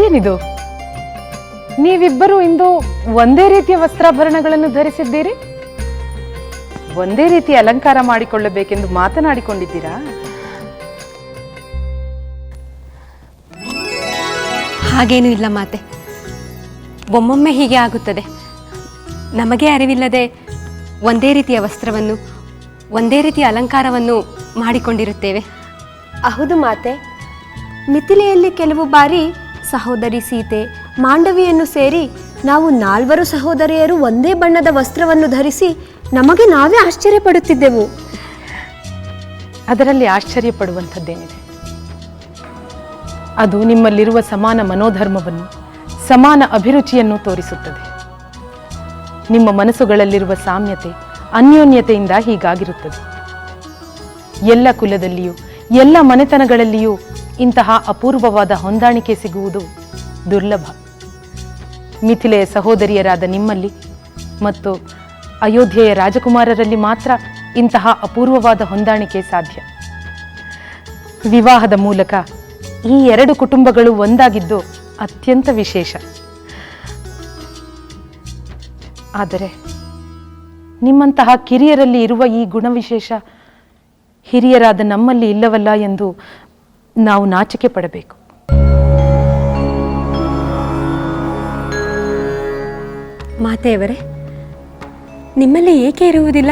ಇದೇನಿದು ನೀವಿಬ್ಬರು ಇಂದು ಒಂದೇ ರೀತಿಯ ವಸ್ತ್ರಾಭರಣಗಳನ್ನು ಧರಿಸಿದ್ದೀರಿ? ಒಂದೇ ರೀತಿ ಅಲಂಕಾರ ಮಾಡಿಕೊಳ್ಳಬೇಕೆಂದು ಮಾತನಾಡಿಕೊಂಡಿದ್ದೀರಾ? ಹಾಗೇನೂ ಇಲ್ಲ ಮಾತೆ. ಒಮ್ಮೊಮ್ಮೆ ಹೀಗೆ ಆಗುತ್ತದೆ. ನಮಗೆ ಅರಿವಿಲ್ಲದೆ ಒಂದೇ ರೀತಿಯ ವಸ್ತ್ರವನ್ನು ಒಂದೇ ರೀತಿಯ ಅಲಂಕಾರವನ್ನು ಮಾಡಿಕೊಂಡಿರುತ್ತೇವೆ. ಹೌದು ಮಾತೆ. ಮಿಥಿಲೆಯಲ್ಲಿ ಕೆಲವು ಬಾರಿ ಸಹೋದರಿ ಸೀತೆ, ಮಾಂಡವಿಯನ್ನು ಸೇರಿ ನಾವು ನಾಲ್ವರು ಸಹೋದರಿಯರು ಒಂದೇ ಬಣ್ಣದ ವಸ್ತ್ರವನ್ನು ಧರಿಸಿ ನಮಗೆ ನಾವೇ ಆಶ್ಚರ್ಯಪಡುತ್ತಿದ್ದೆವು. ಅದರಲ್ಲಿ ಆಶ್ಚರ್ಯ ಪಡುವಂಥದ್ದೇನಿದೆ ಅದು ನಿಮ್ಮಲ್ಲಿರುವ ಸಮಾನ ಮನೋಧರ್ಮವನ್ನು, ಸಮಾನ ಅಭಿರುಚಿಯನ್ನು ತೋರಿಸುತ್ತದೆ. ನಿಮ್ಮ ಮನಸ್ಸುಗಳಲ್ಲಿರುವ ಸಾಮ್ಯತೆ ಅನ್ಯೋನ್ಯತೆಯಿಂದ ಹೀಗಾಗಿರುತ್ತದೆ. ಎಲ್ಲ ಕುಲದಲ್ಲಿಯೂ, ಎಲ್ಲ ಮನೆತನಗಳಲ್ಲಿಯೂ ಇಂತಹ ಅಪೂರ್ವವಾದ ಹೊಂದಾಣಿಕೆ ಸಿಗುವುದು ದುರ್ಲಭ. ಮಿಥಿಲೆಯ ಸಹೋದರಿಯರಾದ ನಿಮ್ಮಲ್ಲಿ ಮತ್ತು ಅಯೋಧ್ಯೆಯ ರಾಜಕುಮಾರರಲ್ಲಿ ಮಾತ್ರ ಇಂತಹ ಅಪೂರ್ವವಾದ ಹೊಂದಾಣಿಕೆ ಸಾಧ್ಯ. ವಿವಾಹದ ಮೂಲಕ ಈ ಎರಡು ಕುಟುಂಬಗಳು ಒಂದಾಗಿದ್ದು ಅತ್ಯಂತ ವಿಶೇಷ. ಆದರೆ ನಿಮ್ಮಂತಹ ಕಿರಿಯರಲ್ಲಿ ಇರುವ ಈ ಗುಣವಿಶೇಷ ಹಿರಿಯರಾದ ನಮ್ಮಲ್ಲಿ ಇಲ್ಲವಲ್ಲ ಎಂದು ನಾವು ನಾಚಿಕೆ ಪಡಬೇಕು. ಮಾತೆಯವರೇ ನಿಮ್ಮಲ್ಲಿ ಏಕೆ ಇರುವುದಿಲ್ಲ?